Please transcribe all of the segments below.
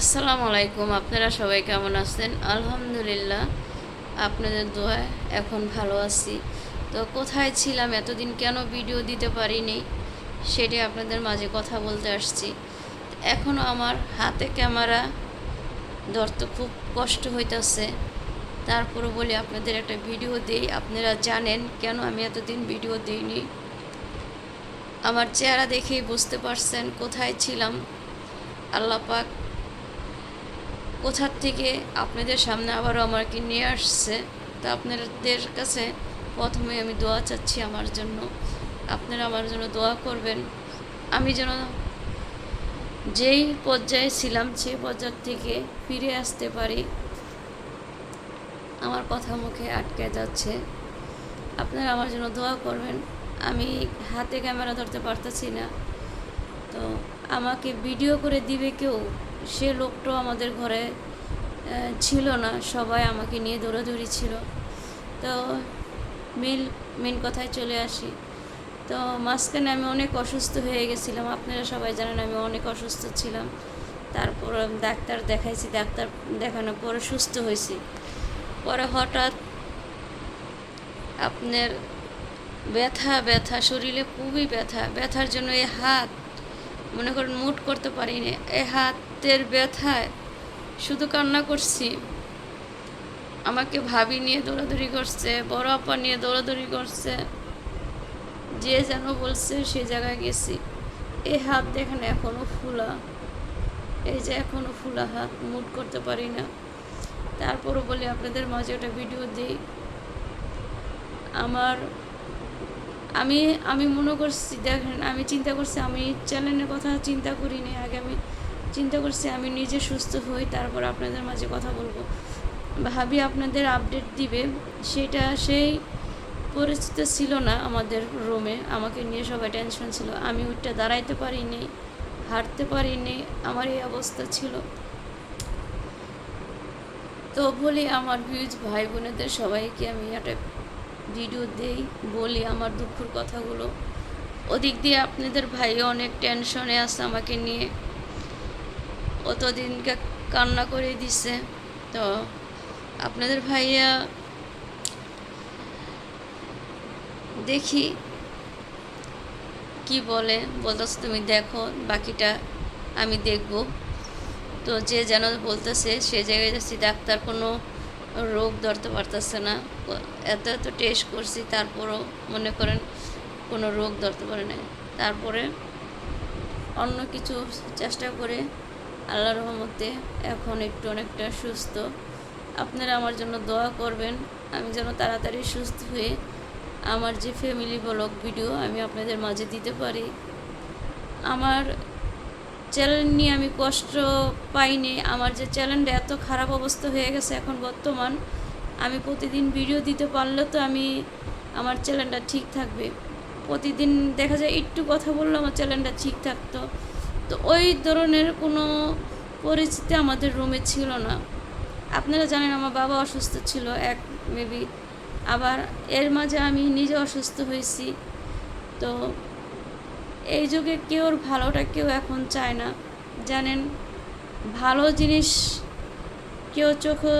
আসসালামু আলাইকুম আপনারা সবাই কেমন আছেন? আলহামদুলিল্লাহ, আপনাদের দোয়ায় এখন ভালো আছি। তো কোথায় ছিলাম, এতদিন কেন ভিডিও দিতে পারিনি, সেটি আপনাদের মাঝে কথা বলতে আসছি। এখনও আমার হাতে ক্যামেরা, ধরতে খুব কষ্ট হইতেছে। তারপরে বলি, আপনাদের একটা ভিডিও দিই। আপনারা জানেন কেন আমি এতদিন ভিডিও দিইনি? আমার চেহারা দেখেই বুঝতে পারছেন কোথায় ছিলাম। আল্লাহ পাক কোথার থেকে আপনাদের সামনে আবারও আমাকে নিয়ে আসছে, তো আপনাদের কাছে প্রথমে আমি দোয়া চাচ্ছি আমার জন্য। আপনারা আমার জন্য দোয়া করবেন। আমি যেন যেই পর্যায়ে ছিলাম, সেই পর্যায় থেকে ফিরে আসতে পারি। আমার কথা মুখে আটকে যাচ্ছে। আপনারা আমার জন্য দোয়া করবেন। আমি হাতে ক্যামেরা ধরতে পারতেছি না। তো আমাকে ভিডিও করে দিবে কেউ? সে লোকটাও আমাদের ঘরে ছিল না, সবাই আমাকে নিয়ে দৌড়াদৌড়ি ছিল। তো মেন মেন কথায় চলে আসি। তো মাঝখানে আমি অনেক অসুস্থ হয়ে গেছিলাম, আপনারা সবাই জানেন আমি অনেক অসুস্থ ছিলাম। তারপর ডাক্তার দেখাইছি, ডাক্তার দেখানোর পরে সুস্থ হয়েছি পরে হঠাৎ আপনার ব্যথা ব্যথা, শরীরে খুবই ব্যথা। ব্যথার জন্য এই হাত, মনে করেন মুট করতে পারিনি, এই হাতের ব্যথায় শুধু কান্না করছি। আমাকে ভাবি নিয়ে দৌড়াদৌড়ি করছে, বড় আপা নিয়ে দৌড়াদৌড়ি করছে। যে যেন বলছে সে জায়গায় গেছি। এই হাত দেখেন এখনও ফুলা। এই যে এখনও ফুলা হাত মুট করতে পারি না। তারপরও বলি, আপনাদের মাঝে একটা ভিডিও দিই। আমার, আমি আমি মনে করছি, দেখেন, আমি চিন্তা করছি, আমি চ্যানেলের কথা চিন্তা করিনি। আগে আমি চিন্তা করছি আমি নিজে সুস্থ হই, তারপর আপনাদের মাঝে কথা বলব। ভাবি আপনাদের আপডেট দিবে, সেটা সেই পরিস্থিতি ছিল না আমাদের রুমে আমাকে নিয়ে সবাই টেনশন ছিল। আমি উঠতে দাঁড়াইতে পারিনি, হাঁটতে পারিনি, আমার এই অবস্থা ছিল। তো বলি আমার ভিউজ ভাই বোনেদের সবাইকে আমি একটা ভিডিও দেই, বলি আমার দুঃখের কথাগুলো। ওদিক দিয়ে আপনাদের ভাইও অনেক টেনশনে আছে আমাকে নিয়ে। অতদিনকে কান্না করে দিছে। তো আপনাদের ভাইয়া দেখি কি বলে, বলতেছে, তুমি দেখো, বাকিটা আমি দেখব। তো যে যেন বলতেছে, সে জায়গায় যাচ্ছি, ডাক্তার কোনো রোগ ধরতে পারতেছে না। এত এত টেস্ট করছি, তারপরও মনে করেন কোনো রোগ ধরতে পারে না তারপরে অন্য কিছু চেষ্টা করে আল্লাহ রহমতে এখন একটু অনেকটা সুস্থ। আপনারা আমার জন্য দোয়া করবেন, আমি যেন তাড়াতাড়ি সুস্থ হয়ে আমার যে ফ্যামিলি ব্লগ ভিডিও আমি আপনাদের মাঝে দিতে পারি। আমার চ্যানেল নিয়ে আমি কষ্ট পাইনি, আমার যে চ্যানেলটা এত খারাপ অবস্থা হয়ে গেছে এখন বর্তমান, আমি প্রতিদিন ভিডিও দিতে পারলে তো আমি আমার চ্যানেলটা ঠিক থাকবে। প্রতিদিন দেখা যায় একটু কথা বললে আমার চ্যানেলটা ঠিক থাকতো। তো ওই ধরনের কোনো পরিস্থিতি আমাদের রুমে ছিল না। আপনারা জানেন আমার বাবা অসুস্থ ছিল, এক মেবি আবার এর মাঝে আমি নিজে অসুস্থ হয়েছি। তো এই যুগে কেউর ভালোটা কেউ এখন চায় না। জানেন, ভালো জিনিস কেউ চোখে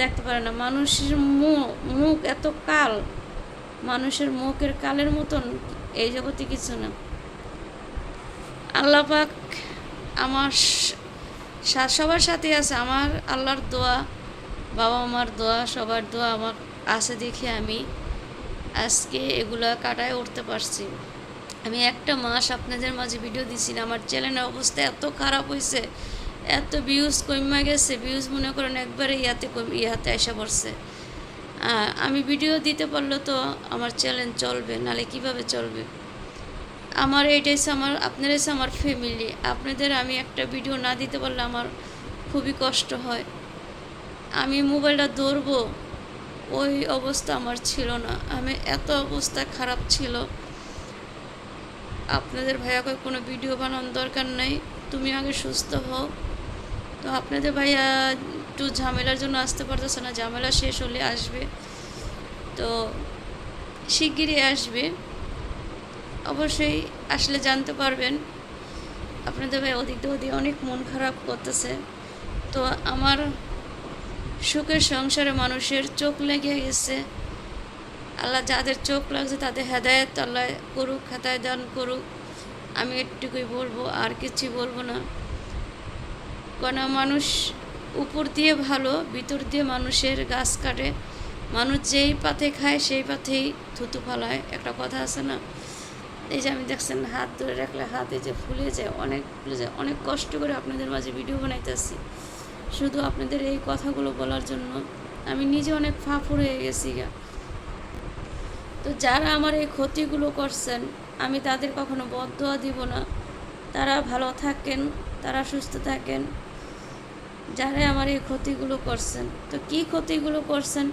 দেখতে পারে না। মানুষের মুখ মুখ এত কাল, মানুষের মুখের কালের মতন এই জগতে কিছু না। আল্লাহ পাক আমার সবার সাথে আছে, আমার আল্লাহর দোয়া, বাবা মার দোয়া, সবার দোয়া আমার আছে দেখে আমি আজকে এগুলা কাটায় উঠতে পারছি। আমি একটা মাস আপনাদের মাঝে ভিডিও দিছি না আমার চ্যানেলের অবস্থা এত খারাপ হয়েছে, এত ভিউজ কমে গেছে ভিউজ মনে করেন একবারে ইয়াতে ইয়াতে এসে পড়ছে। আমি ভিডিও দিতে পারলে তো আমার চ্যানেল চলবে, নালে কীভাবে চলবে? আমার এইটাই আমার আপনার হচ্ছে আমার ফ্যামিলি আপনাদের আমি একটা ভিডিও না দিতে পারলে আমার খুবই কষ্ট হয়। আমি মোবাইলটা ধরবো, ওই অবস্থা আমার ছিল না। আমি এত অবস্থা খারাপ ছিল। আপনাদের ভাইয়াকে কোনো ভিডিও বানানোর দরকার নাই, তুমি আগে সুস্থ হও। তো আপনাদের ভাইয়া একটু ঝামেলার জন্য আসতে পারতেছে না, ঝামেলা শেষ হলে আসবে। তো শিগগিরই আসবে। অবশ্যই আসলে জানতে পারবেন। আপনাদের ভাই দিয়ে ওদিক অনেক মন খারাপ করতেছে। তো আমার সুখের সংসারে মানুষের চোখ লেগে গেছে। আল্লাহ যাদের চোখ লাগছে তাদের হেদায়ত আল্লাহ করুক হেদায় দান করুক। আমি একটুকুই বলব, আর কিছু বলব না। কেন মানুষ উপর দিয়ে ভালো, ভিতর দিয়ে মানুষের গাছ কাটে। মানুষ যেই পাতে খায়, সেই পাতেই থুতু ফালায়। একটা কথা আছে না? এই যে আমি দেখছেন, হাত ধরে রাখলে হাত যে ফুলে যায়, অনেক ফুলে যায়। অনেক কষ্ট করে আপনাদের মাঝে ভিডিও বানাইতেছি। শুধু আপনাদের এই কথাগুলো বলার জন্য। আমি নিজে অনেক ফাঁপড় হয়ে গেছি গা। তো যারা আমার এই ক্ষতিগুলো করছেন, আমি তাদের কখনো বদয়া দিব না। তারা ভালো থাকেন, তারা সুস্থ থাকেন। যারা আমার এই ক্ষতিগুলো করছেন, তো কি ক্ষতিগুলো করছেন?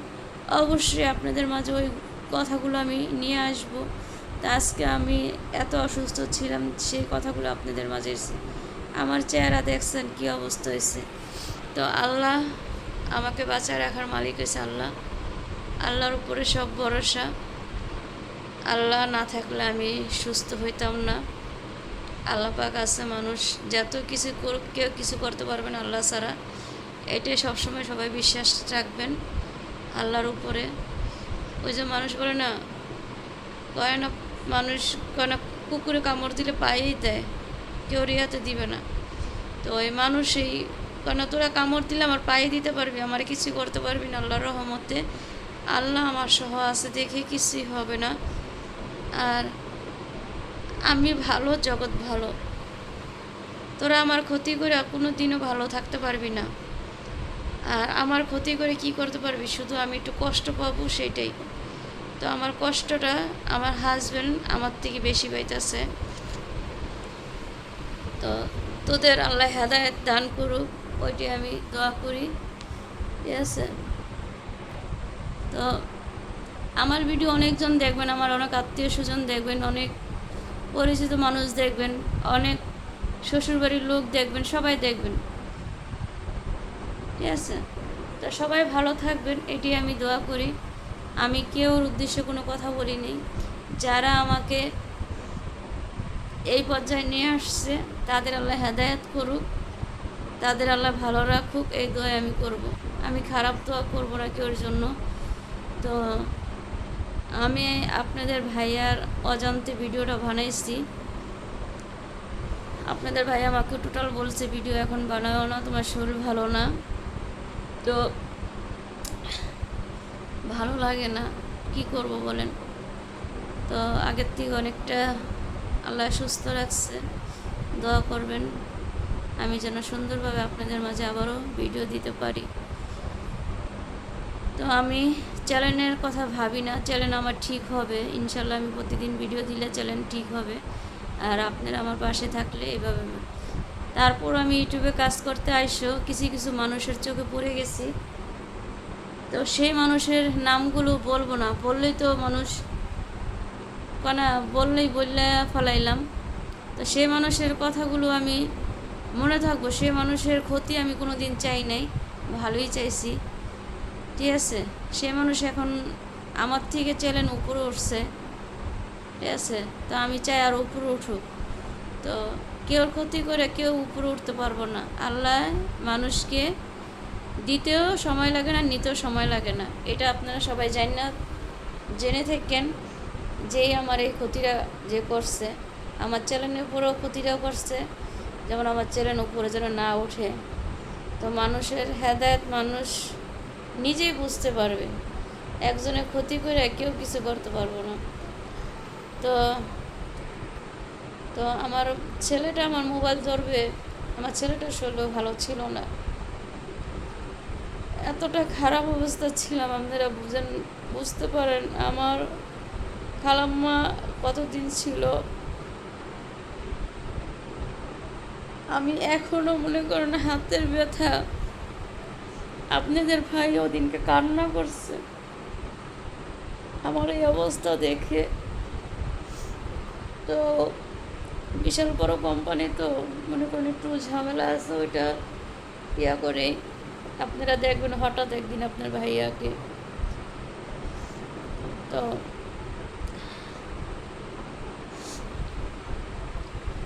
অবশ্যই আপনাদের মাঝে ওই কথাগুলো আমি নিয়ে আসব। তা আজকে আমি এত অসুস্থ ছিলাম সেই কথাগুলো আপনাদের মাঝে আমার চেহারা দেখছেন, কি অবস্থা হয়েছে? তো আল্লাহ আমাকে বাঁচায় রাখার মালিক হয়েছে আল্লাহ। আল্লাহর উপরে সব ভরসা। আল্লাহ না থাকলে আমি সুস্থ হইতাম না। আল্লাহ পাক আছে মানুষ, যত কিছু করুক, কেউ কিছু করতে পারবে না আল্লাহ ছাড়া। এটাই সবসময় সবাই বিশ্বাস রাখবেন আল্লাহর উপরে। ওই যে মানুষ বলে না, কয় না মানুষ কয় না কুকুরে কামড় দিলে পায়েই দেয় কেউ রিয়াতে দিবে না। তো ওই মানুষ এই কেন তোরা কামড় দিলে আমার পায়ে দিতে পারবি, আমার কিছু করতে পারবি না আল্লাহর রহমতে। আল্লাহ আমার সহ আছে, দেখে কিছুই হবে না। আর আমি ভালো, জগৎ ভালো। তোরা আমার ক্ষতি করে কোনো দিনও ভালো থাকতে পারবি না। আর আমার ক্ষতি করে কি করতে পারবি? শুধু আমি একটু কষ্ট পাবো, সেটাই। তো আমার কষ্টটা আমার হাজব্যান্ড আমার থেকে বেশি পাইতেছে। তো তোদের আল্লাহ হেদায়ত দান করুক ওইটি আমি দোয়া করি। ঠিক আছে? তো আমার ভিডিও অনেকজন দেখবেন, আমার অনেক আত্মীয় স্বজন দেখবেন, অনেক পরিচিত মানুষ দেখবেন, অনেক শ্বশুরবাড়ির লোক দেখবেন, সবাই দেখবেন। ঠিক আছে? তো সবাই ভালো থাকবেন এটি আমি দোয়া করি। আমি কেউর উদ্দেশ্যে কোনো কথা বলিনি। যারা আমাকে এই পর্যায়ে নিয়ে আসছে, তাদের আল্লাহ হেদায়ত করুক, তাদের আল্লাহ ভালো রাখুক, এই দোয়া আমি করব। আমি খারাপ দোয়া করব না কেউর জন্য। তো আমি আপনাদের ভাইয়ার অজান্তে ভিডিওটা বানাইছি। আপনাদের ভাই আমাকে টোটাল বলছে, ভিডিও এখন বানাও না, তোমার শরীর ভালো না। তো ভালো লাগে না। কি করব বলেন? তো আগের থেকে অনেকটা আল্লাহ সুস্থ রাখছে। দোয়া করবেন। আমি যেন সুন্দরভাবে আপনাদের মাঝে আবারও ভিডিও দিতে পারি। তো আমি চ্যানেলের কথা ভাবি না। চ্যানেল আমার ঠিক হবে। ইনশাল্লাহ আমি প্রতিদিন ভিডিও দিলে চ্যানেল ঠিক হবে। আর আপনারা আমার পাশে থাকলে এভাবে তারপর আমি ইউটিউবে কাজ করতে আইসো। কিছু কিছু মানুষের চোখে পড়ে গেছি। তো সেই মানুষের নামগুলো বলব না। বললেই তো মানুষ কনা বললেই বললে ফলাইলাম। তো সেই মানুষের কথাগুলো আমি মনে থাকব। সে মানুষের ক্ষতি আমি কোনো দিন চাই নাই। ভালোই চাইছি। ঠিক আছে? সে মানুষ এখন আমার থেকে চ্যালেন উপরে উঠছে। ঠিক আছে? তো আমি চাই আর উপরে উঠুক। তো কেউ ক্ষতি করে কেউ উপরে উঠতে পারব না। আল্লাহ মানুষকে দিতেও সময় লাগে না, নিতেও সময় লাগে না। এটা আপনারা সবাই জানি না। জেনে থাকেন যেই আমার এই ক্ষতিটা যে করছে, আমার চ্যানেলের উপরেও ক্ষতিটাও করছে। যেমন আমার চ্যানেল উপরে যেন না ওঠে, তো মানুষের হেদায়ত মানুষ নিজেই বুঝতে পারবে। একজনের ক্ষতি করে কেউ কিছু করতে পারব না। তো তো আমার ছেলেটা আমার মোবাইল ধরবে, আমার ছেলেটা শরীরও ভালো ছিল না। এতটা খারাপ অবস্থা ছিলাম, আপনারা বুঝেন, বুঝতে পারেন, আমার খালাম্মা কতদিন ছিল? আমি এখনও মনে করেন হাতের ব্যথা। আপনাদের ভাই ওদিনকে কান্না করছে। আমার এই অবস্থা দেখে তো বিশাল বড় কোম্পানি তো মনে করেন একটু ঝামেলা আছে, ওইটা ইয়া করে আপনারা দেখবেন, হঠাৎ একদিন আপনার ভাইয়াকে। তো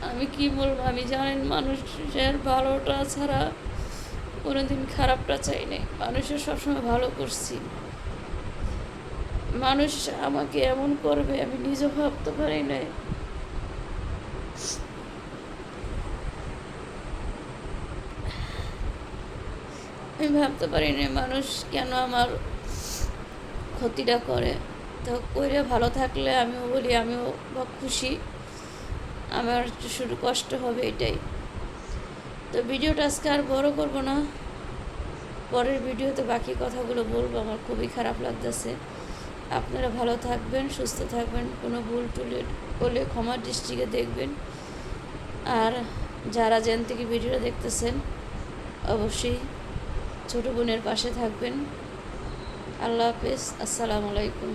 আমি কি বলব, আমি জানেন মানুষের ভালোটা ছাড়া কোনোদিন খারাপটা চাই নাই। মানুষের সবসময় ভালো করছি। মানুষ আমাকে এমন করবে, আমি নিজে ভাবতে পারি নাই। আমি ভাবতে পারি না মানুষ কেন আমার ক্ষতিটা করে? তো কইরে ভালো থাকলে আমিও বলি, আমিও বা খুশি। আমার শুধু কষ্ট হবে এটাই। তো ভিডিওটা আজকে আর বড় করব না। পরের ভিডিওতে বাকি কথাগুলো বলব, আমার খুবই খারাপ লাগতেছে। আপনারা ভালো থাকবেন, সুস্থ থাকবেন, কোনো ভুল টুলে হলে ক্ষমার দৃষ্টিকে দেখবেন। আর যারা জেন থেকে ভিডিওটা দেখতেছেন, অবশ্যই ছোটো বোনের পাশে থাকবেন। আল্লাহ হাফেজ আসসালামু আলাইকুম।